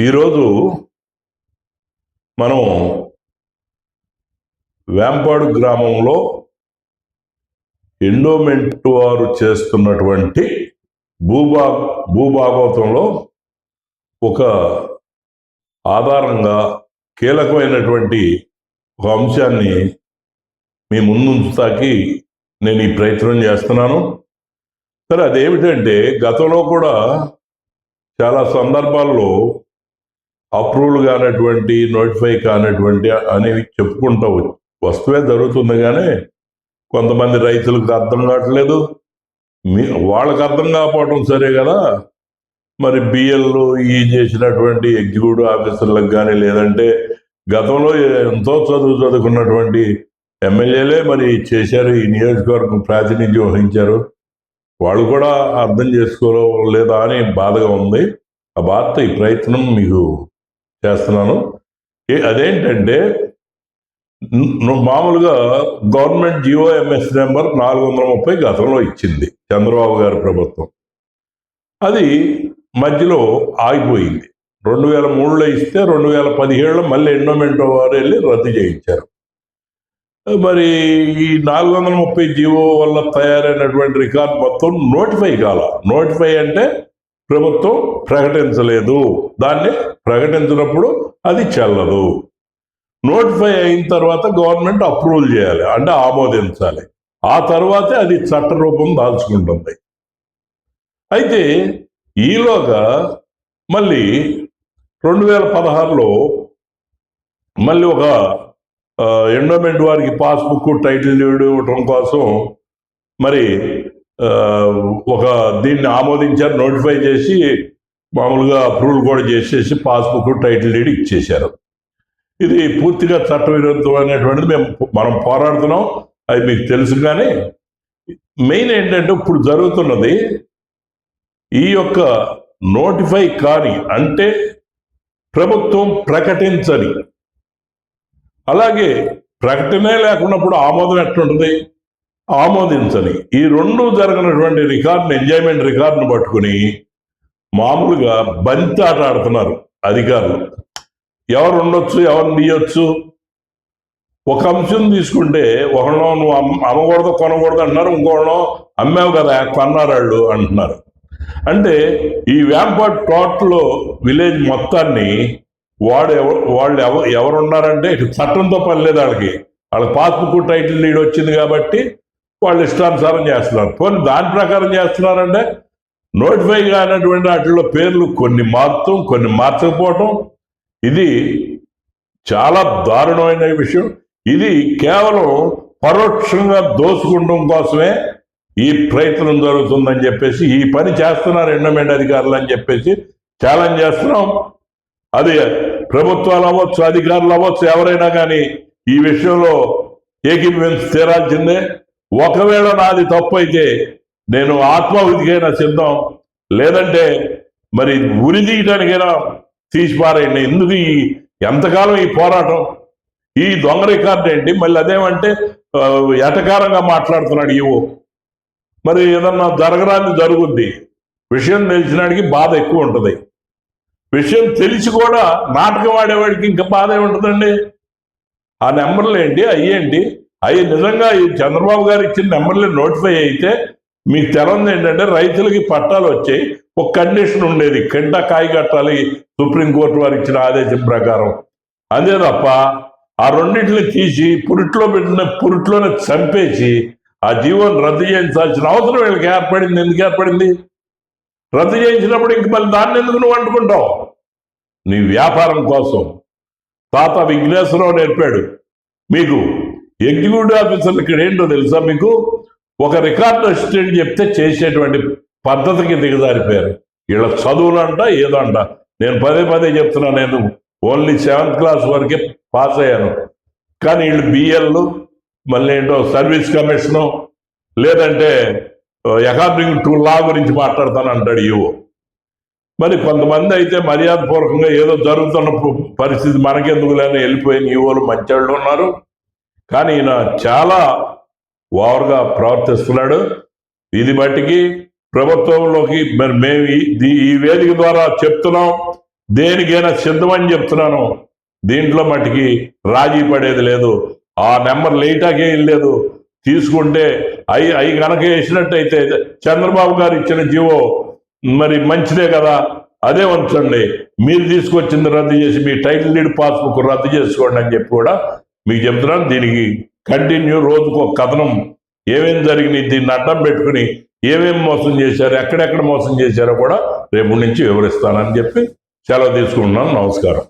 ఈరోజు మనం వేంపాడు గ్రామంలో ఎండోమెంట్ వారు చేస్తున్నటువంటి భూభా భూభాగవతంలో ఒక ఆధారంగా కీలకమైనటువంటి ఒక అంశాన్ని మీ ముందుంచుతాకి నేను ఈ ప్రయత్నం చేస్తున్నాను. సరే అదేమిటంటే గతంలో కూడా చాలా సందర్భాల్లో అప్రూవల్ కానటువంటి నోటిఫై కానటువంటి అనేవి చెప్పుకుంటూ వస్తువే జరుగుతుంది కానీ కొంతమంది రైతులకు అర్థం కావట్లేదు. మీ వాళ్ళకి అర్థం కాకపోవటం సరే కదా. మరి బిఎల్లు ఈ చేసినటువంటి ఎగ్జిక్యూటివ్ ఆఫీసర్లకు కానీ లేదంటే గతంలో ఎంతో చదువు చదువుకున్నటువంటి ఎమ్మెల్యేలే మరి చేశారు. ఈ నియోజకవర్గం ప్రాతినిధ్యం వహించారు. వాళ్ళు కూడా అర్థం చేసుకోలేదా అని బాధగా ఉంది. ఆ బాధతో ఈ ప్రయత్నం మీకు చేస్తున్నాను. ఏ అదేంటంటే మామూలుగా గవర్నమెంట్ జిఓఎంఎస్ నెంబర్ నాలుగు వందల ముప్పై గతంలో ఇచ్చింది చంద్రబాబు గారి ప్రభుత్వం. అది మధ్యలో ఆగిపోయింది. రెండు వేల మూడులో ఇస్తే రెండు వేల పదిహేడులో మళ్ళీ ఎండోమెంట్ వారు వెళ్ళి రద్దు చేయించారు. మరి ఈ నాలుగు వందల ముప్పై జీవో వల్ల తయారైనటువంటి రికార్డ్ మొత్తం నోటిఫై కాల. నోటిఫై అంటే ప్రభుత్వం ప్రకటించలేదు. దాన్ని ప్రకటించినప్పుడు అది చెల్లదు. నోటిఫై అయిన తర్వాత గవర్నమెంట్ అప్రూవల్ చేయాలి అంటే ఆమోదించాలి. ఆ తర్వాతే అది చట్ట రూపం దాల్చుకుంటుంది. అయితే ఈలోగా మళ్ళీ రెండు వేల పదహారులో మళ్ళీ ఒక ఎండోమెంట్ వారికి పాస్బుక్ టైటిల్ ఇవ్వడం కోసం మరి ఒక దీన్ని ఆమోదించారు నోటిఫై చేసి మామూలుగా అప్రూవల్ కూడా చేసేసి పాస్బుక్ టైటిల్ డీడ్ ఇచ్చేశారు. ఇది పూర్తిగా చట్టవిరుద్ధమైనటువంటిది మేము మనం పోరాడుతున్నాం అది మీకు తెలుసు కానీ మెయిన్ ఏంటంటే ఇప్పుడు జరుగుతున్నది ఈ యొక్క నోటిఫై కాని అంటే ప్రభుత్వం ప్రకటించని. అలాగే ప్రకటనే లేకున్నప్పుడు ఆమోదం ఎట్లుంటుంది? ఆమోదించని. ఈ రెండు జరిగినటువంటి రికార్డుని ఎంజాయ్మెంట్ రికార్డును పట్టుకుని మామూలుగా బంతి ఆట ఆడుతున్నారు అధికారులు. ఎవరు ఉండొచ్చు ఎవరు తీయొచ్చు? ఒక అంశం తీసుకుంటే ఒకళ్ళో నువ్వు అమ్మకూడదు కొనకూడదు అంటున్నారు. ఇంకోళ్ళో అమ్మావు కదా కొన్నారు వాళ్ళు అంటున్నారు. అంటే ఈ వేంపట్ ప్లాట్లో విలేజ్ మొత్తాన్ని వాడు ఎవరు వాళ్ళు ఎవరు ఎవరున్నారంటే చట్టంతో పని లేదు వాళ్ళకి. వాళ్ళకి పాస్బుక్ టైటిల్ నీడు వచ్చింది కాబట్టి వాళ్ళు ఇష్టానుసారం చేస్తున్నారు. పోనీ దాని ప్రకారం చేస్తున్నారంటే నోటిఫై కానటువంటి వాటిలో పేర్లు కొన్ని మార్చడం కొన్ని మార్చకపోవటం ఇది చాలా దారుణమైన విషయం. ఇది కేవలం పరోక్షంగా దోసుకుంటం కోసమే ఈ ప్రయత్నం జరుగుతుందని చెప్పేసి ఈ పని చేస్తున్నారు ఎండోమెంట్ అధికారులు అని చెప్పేసి ఛాలెంజ్ చేస్తున్నాం. అది ప్రభుత్వాలు అవ్వచ్చు అధికారులు అవ్వచ్చు ఎవరైనా కానీ ఈ విషయంలో ఏకీభవించి తీరాల్సిందే. ఒకవేళ నాది తప్పు అయితే నేను ఆత్మాహుతికైనా సిద్ధం. లేదంటే మరి ఉరి తీయడానికైనా తీసి పారేయండి ఎందుకు ఈ ఎంతకాలం ఈ పోరాటం? ఈ దొంగ రికార్డు ఏంటి? మళ్ళీ అదేమంటే ఎటకారంగా మాట్లాడుతున్నాడు ఈవో. మరి ఏదన్నా జరగరాని జరుగుద్ది. విషయం తెలిసినాడికి బాధ ఎక్కువ ఉంటుంది. విషయం తెలిసి కూడా నాటకం ఆడేవాడికి ఇంకా బాధ ఏముంటుందండి? ఆ నెంబర్లు ఏంటి? అయ్యేంటి? అవి నిజంగా ఈ చంద్రబాబు గారు ఇచ్చిన నెంబర్లు నోటిఫై అయితే మీకు తెలంది ఏంటంటే రైతులకి పట్టాలు వచ్చాయి. ఒక కండిషన్ ఉండేది. కింట కాయ కట్టాలి. సుప్రీంకోర్టు వారు ఇచ్చిన ఆదేశం ప్రకారం. అదే తప్ప ఆ రెండింటిని తీసి పురిట్లో పెట్టిన పురిట్లోనే చంపేసి ఆ జీవోని రద్దు చేయించాల్సిన అవసరం వీళ్ళకి ఏర్పడింది. ఎందుకు ఏర్పడింది? రద్దు చేయించినప్పుడు ఇంక మళ్ళీ దాన్ని ఎందుకు నువ్వు అంటుకుంటావు? నీ వ్యాపారం కోసం. తాత విఘ్నేశ్వరరావు నేర్పాడు. మీకు ఎగ్జిక్యూటివ్ ఆఫీసర్లు ఇక్కడ ఏంటో తెలుసా మీకు? ఒక రికార్డ్ అసిస్టెంట్ చెప్తే చేసేటువంటి పద్ధతికి దిగజారిపోయారు. వీళ్ళ చదువులంట ఏదో అంట నేను పదే పదే చెప్తున్నా నేను ఓన్లీ సెవెంత్ క్లాస్ వరకే పాస్ అయ్యాను. కానీ వీళ్ళు బిఎల్లు మళ్ళీ ఏంటో సర్వీస్ కమిషను లేదంటే అకార్డింగ్ టు లా గురించి మాట్లాడతాను అంటాడు ఈవో మరి కొంతమంది అయితే మర్యాదపూర్వకంగా ఏదో జరుగుతున్న పరిస్థితి మనకెందుకు లేని వెళ్ళిపోయిన ఈవోలు మంచోళ్ళు ఉన్నారు. కానీ ఈయన చాలా ఓవర్గా ప్రవర్తిస్తున్నాడు. ఇది బట్టికి ప్రభుత్వంలోకి మరి మేము ఈ- దీ- ఈ వేదిక ద్వారా చెప్తున్నాం. దేనికైనా సిద్ధమని చెప్తున్నాను. దీంట్లో మటుకి రాజీ పడేది లేదు. ఆ నెంబర్ లేటాకే లేదు. తీసుకుంటే అవి అవి కనుక వేసినట్టయితే చంద్రబాబు గారు ఇచ్చిన జీవో మరి మంచిదే కదా. అదే ఉంచండి. మీరు తీసుకొచ్చింది రద్దు చేసి మీ టైటిల్ డీడ్ పాస్బుక్ రద్దు చేసుకోండి అని చెప్పి కూడా మీకు చెప్తున్నాను దీనికి కంటిన్యూ రోజుకు ఒక కథనం. ఏమేమి జరిగినాయి దీన్ని అడ్డం పెట్టుకుని ఏమేమి మోసం చేశారు ఎక్కడెక్కడ మోసం చేశారో కూడా రేపు నుంచి వివరిస్తానని చెప్పి సెలవు తీసుకుంటున్నాను. నమస్కారం.